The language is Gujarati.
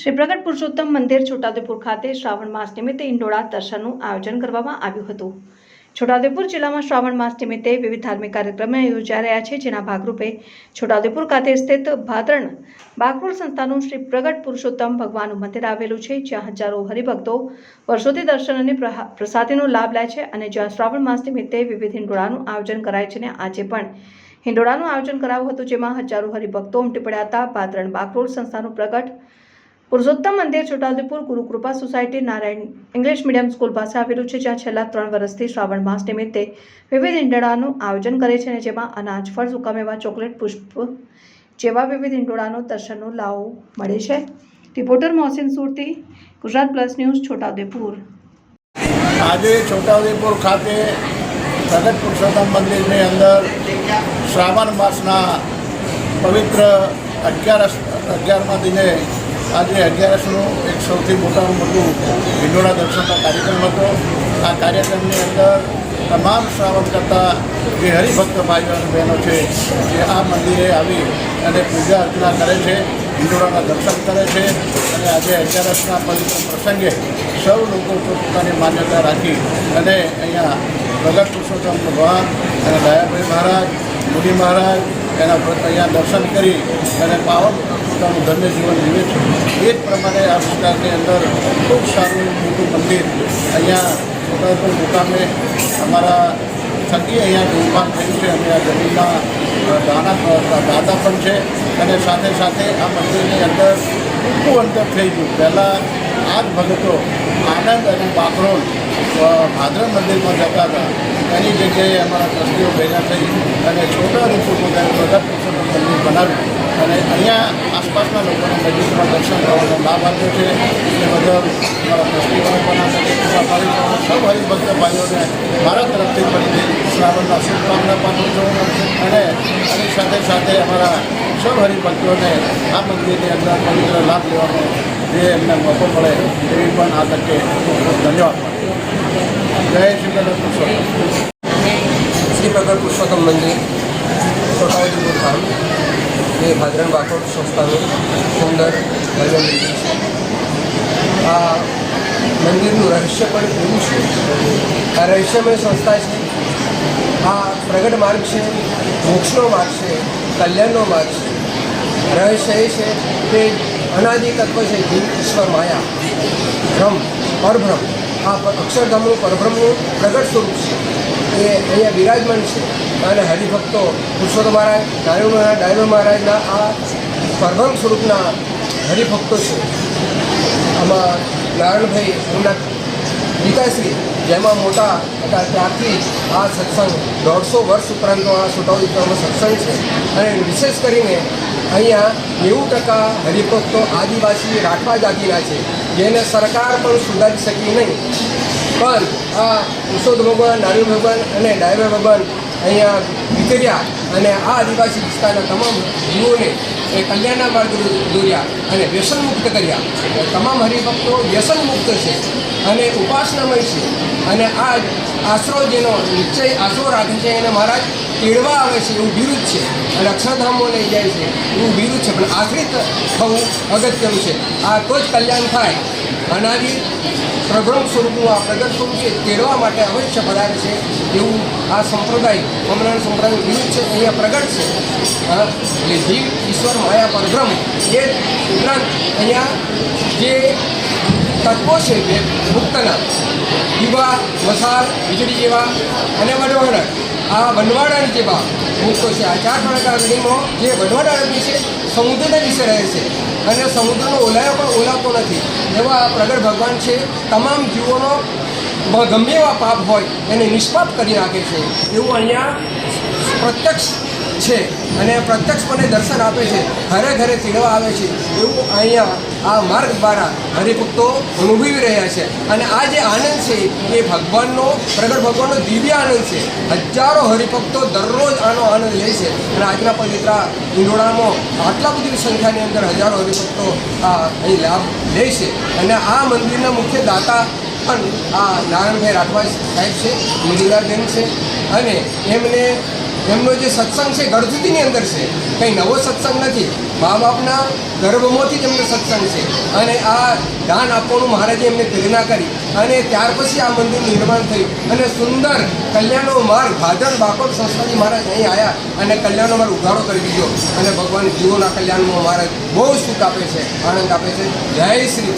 શ્રી પ્રગટ પુરુષોત્તમ મંદિર છોટાઉદેપુર ખાતે શ્રાવણ માસ નિમિત્તે ઇંડોળા દર્શનનું આયોજન કરવામાં આવ્યું હતું. છોટાઉદેપુર જિલ્લામાં શ્રાવણ માસ નિમિત્તે વિવિધ ધાર્મિક કાર્યક્રમો યોજાઈ રહ્યા છે, જેના ભાગરૂપે છોટાઉદેપુર ખાતે સ્થિત ભાદરણ બાકરોલ સંસ્થાનું શ્રી પ્રગટ પુરુષોત્તમ ભગવાનનું મંદિર આવેલું છે, જ્યાં હજારો હરિભક્તો વર્ષોથી દર્શન અને પ્રસાદીનો લાભ લે છે અને જ્યાં શ્રાવણ માસ નિમિત્તે વિવિધ હિંડોળાનું આયોજન કરાય છે અને આજે પણ હિંડોળાનું આયોજન કરાયું હતું, જેમાં હજારો હરિભક્તો ઉમટી પડ્યા હતા. ભાદરણ બાકરોલ સંસ્થાનું પ્રગટ પુરુષોત્તમ મંદિર Chhota Udepur Gurukrupa society Narayan English medium school પાસે આવેલું છે, જ્યાં છેલ્લા ત્રણ વર્ષથી શ્રાવણ માસ નિમિત્તે વિવિધ ઈંડળાનું આયોજન કરે છે અને જેમાં અનાજ, ફળ સૂકા મેવા ચોકલેટ, પુષ્પ જેવા વિવિધ ઈંડોળાનો દર્શનનો લાવો મળે છે. Reporter Mohsin Surti, Gujarat plus news, Chhotaudepur. આજે છોટાઉદેપુર ખાતે પ્રગટ પુરુષોત્તમ મંદિરની અંદર શ્રાવણ માસના પવિત્ર અગિયાર અગિયારમા દિને આજે અગિયારસનું એક સૌથી મોટામાં મોટું હિંડોળા દર્શનનો કાર્યક્રમ હતો. આ કાર્યક્રમની અંદર તમામ શ્રાવણ કરતા જે હરિભક્ત ભાઈઓ અને બહેનો છે, જે આ મંદિરે આવી અને પૂજા અર્ચના કરે છે હિંડોળાના દર્શન કરે છે અને આજે અગિયારસના પવિત્ર પ્રસંગે સૌ લોકો પોતાની માન્યતા રાખી અને અહીંયા ભગત પુરુષોત્તમ ભગવાન અને દયાભાઈ મહારાજ, મુનિ મહારાજ એના અહીંયા દર્શન કરી અને પાવન પોતાનું ધન્ય જીવન જીવે છે. એ જ પ્રમાણે આ વિસ્તારની અંદર ખૂબ સારું મોટું મંદિર અહીંયા છોટાઉદેપુર મુકામે અમારા થકી અહીંયા નિર્માણ થયું છે. અને આ જમીનના અ, દાના દાતા પણ છે. અને સાથે સાથે આ મંદિરની અંદર ટૂંકું અંતર થઈ ગયું. પહેલાં આ જ ભગતો આનંદ અને બાકરોલ ભાદર મંદિરમાં જતા હતા. એની જગ્યાએ અમારા ટ્રસ્ટીઓ ભેગા થઈ અને છોટા રૂપો પોતાનું બધા મંદિર બનાવ્યું. અને અહીંયા આસપાસના લોકોને નજીકમાં દર્શન કરવાનો લાભ આપ્યો છે. એ બદલ અમારા ફેસ્ટિવલ પણ છે. સૌ હરિભક્ત ભાઈઓને મારા તરફથી પણ શ્રાવણના શુભકામના પાઠવું છું. અને એની સાથે સાથે અમારા સૌ હરિભક્તોને આ મંદિરની અંદર પવિત્ર લાભ લેવાનો જે એમને મોકો મળે એવી પણ આ તકે ધન્યવાદ જય શ્રી કૃષ્ણ પુરુષોત્તમ. શ્રી પ્રગટ પુરુષોત્તમ મંદિર. છોટાઉદેપુર ધામ એ ભાદરણ વાકોડ સંસ્થાનું સુંદર ભજન આ મંદિરનું રહસ્ય પણ એવું છે. આ રહસ્યમય સંસ્થા છે. આ પ્રગટ માર્ગ છે, મોક્ષનો માર્ગ છે, કલ્યાણનો માર્ગ છે. રહસ્ય એ છે કે અનાદિ તત્વ છે જીવ ઈશ્વર માયા. ભ્રમ પરભ્રમ આ અક્ષરધામનું પરબ્રહ્મનું પ્રગટ સ્વરૂપ છે. એ અહીંયા બિરાજમાન છે. અને હરિભક્તો પુરુષોત્તમ મહારાજ નારાયણ મહારાજ ડાયનો મહારાજના આ પરભંગ સ્વરૂપના હરિભક્તો છે. આમાં નારાયણભાઈ એમના પિતાશ્રી, જેમાં મોટા હતા, ત્યારથી આ સત્સંગ દોઢસો વર્ષ ઉપરાંતનો આ છોટાઉદેપુરમાં સત્સંગ છે. અને વિશેષ કરીને અહીંયા નેવું ટકા હરિભક્તો આદિવાસી રાઠવા જાતિના છે. જેને સરકાર પણ સુધારી શકી નહીં. પણ આ પુરુષોત્તમ ભગવાન નારાયણ ભગવાન અને ડાયબર ભગવાન અહીંયા વિતર્યા અને આ આદિવાસી વિસ્તારના તમામ જીવોને એ કલ્યાણના માર્ગ દોર્યા અને વ્યસન મુક્ત કર્યા તમામ હરિભક્તો વ્યસન મુક્ત છે અને ઉપાસનામય છે. અને આ આશરો જેનો નિશ્ચય આશરો રાખે છે, એને મહારાજ તેડવા આવે છે, એવું બિરુદ છે. અને અક્ષરધામો લઈ જાય છે, એવું બિરુદ છે. પણ આશ્રિત થવું અગત્યનું છે. આ તો જ કલ્યાણ થાય. અનાદિ પ્રભ્રમ સ્વરૂપનું આ પ્રગટ સ્વરૂપ છે, તેડવા માટે અવશ્ય પધારે છે, એવું આ સંપ્રદાય અમરાણ સંપ્રદાય વિરુદ્ધ છે, અહીંયા પ્રગટ છે. એટલે જીવ, ઈશ્વર, માયા, પરબ્રહ્મ, એ ઉપરાંત અહીંયા જે તત્વો છે જે મુક્તના. દીવા મસાલ વીજળી જેવા અને વડવાડા આ વનવાડા જેવા મુક્તો છે. આ ચાર પ્રકાર ગણીમાં જે વનવાડા વિશે સમુદ્રના વિશે રહે છે. અને સમુદ્રનો ઓલાયો પણ ઓલાવતો નથી. એવા આ પ્રગટ ભગવાન છે. તમામ જીવોનો ગમ્ય ગમે એવા પાપ હોય એને નિષ્પાપ કરી નાખે છે. એવું અહીંયા પ્રત્યક્ષ છે અને પ્રત્યક્ષપણે દર્શન આપે છે. ઘરે ઘરે તેડવા આવે છે. એવું અહીંયા આ માર્ગ દ્વારા હરિભક્તો અનુભવી રહ્યા છે. અને આ જે આનંદ છે, એ ભગવાનનો, પ્રગટ ભગવાનનો દિવ્ય આનંદ છે. હજારો હરિભક્તો દરરોજ આનો આનંદ લે છે. અને આજના પવિત્રા ઇંડોળામાં આટલા બધી સંખ્યાની અંદર હજારો હરિભક્તો આ અહીં લાભ લે છે. અને આ મંદિરના મુખ્ય દાતા પણ આ નારાયણભાઈ રાઠવા સાહેબ છે મુદીલાબેન છે. અને એમને એમનો જે સત્સંગ છે ગળથુતીની અંદર છે, કંઈ નવો સત્સંગ નથી. મા બાપના ગર્ભમાંથી જ એમનો સત્સંગ છે. અને આ દાન આપવાનું મહારાજે એમને પ્રેરણા કરી. અને ત્યાર પછી આ મંદિર નિર્માણ થયું. અને સુંદર કલ્યાણનો માર્ગ, ભાદર બાપક સંસ્થાજી મહારાજ અહીં આવ્યા અને કલ્યાણનો માર્ગ ઉઘાડો કરી દીધો. અને ભગવાન જીવોના કલ્યાણમાં મહારાજ બહુ સુખ આપે છે, આનંદ આપે છે. જય શ્રી